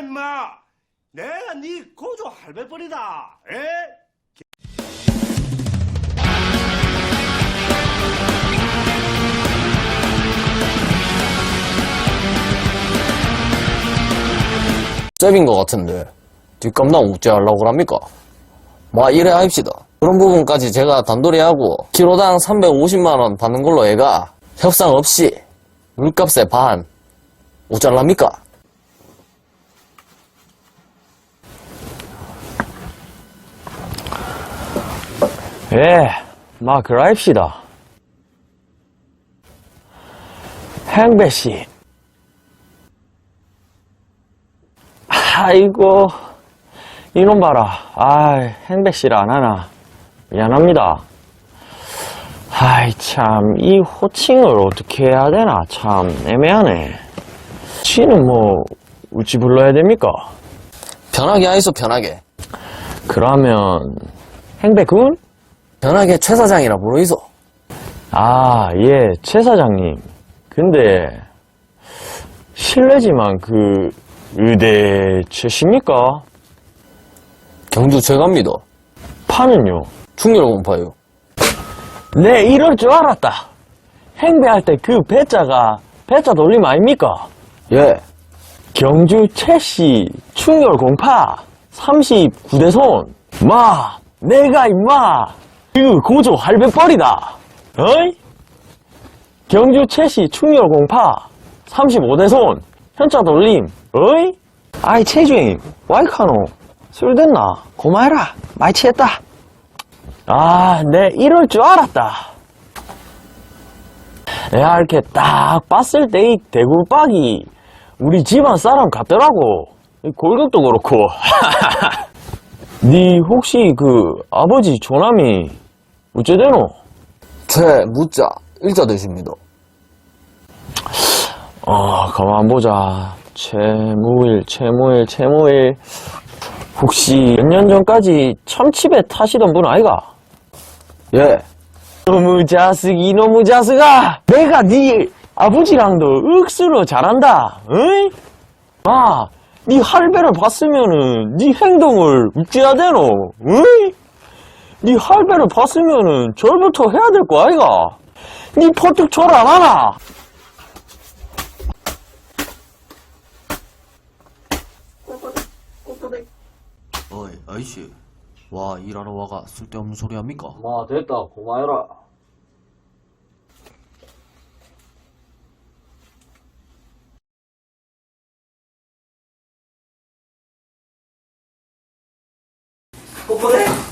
임마. 내가 네 고조 할배벌이다. 에? 잽인 것 같은데 뒷감당 어째 하려고 합니까? 마 이래 합시다 그런 부분까지 제가 단돌이 하고 키로당 350만원 받는 걸로 애가 협상 없이 물값의 반 어쩌랍니까? 예, 마 그라입시다. 행배씨. 아이고, 이놈 봐라. 아, 행배씨를 안 하나. 미안합니다. 아이, 참, 이 호칭을 어떻게 해야 되나. 참, 애매하네. 씨는 뭐, 우찌 불러야 됩니까? 편하게 하이소 편하게 그러면, 행배군? 편하게 최 사장이라 부르이소 아, 예, 최 사장님. 근데, 실례지만 그, 의대 최십니까? 경주 최갑니다 파는요? 충렬 공파요 네, 이럴 줄 알았다. 행배할 때 그 배자가, 배자 돌림 아닙니까? 예 경주 최씨 충렬 공파 39대 손. 마, 내가 임마, 그 고조 할배뻘이다. 어이? 경주 최씨 충렬 공파 35대 손. 현자 돌림. 어이? 아이, 최주임, 와이카노. 술 됐나? 고마해라. 많이 취했다. 아, 내 이럴 줄 알았다. 내가 이렇게 딱 봤을 때 이 대굴박이 우리 집안 사람 같더라고. 이 골격도 그렇고. 니 혹시 그 아버지 조남이 어째되노? 최 무자 일자 되십니다 어, 가만 보자. 최무일, 최무일, 최무일. 혹시 몇 년 전까지 참치배 타시던 분 아이가? 예 이놈의 자식, 이놈의 자식아! 내가 네 아버지랑도 억수로 잘한다, 어이? 아, 네 할배를 봤으면은 네 행동을 어찌해야 되노, 어이? 네 할배를 봤으면은 절부터 해야 될 거 아이가? 네 퍼뜩 절안 하나? 어이 아이씨 와 일하러 와가 쓸데없는 소리 합니까? 마 됐다, 고마해라. 뽀뽀해.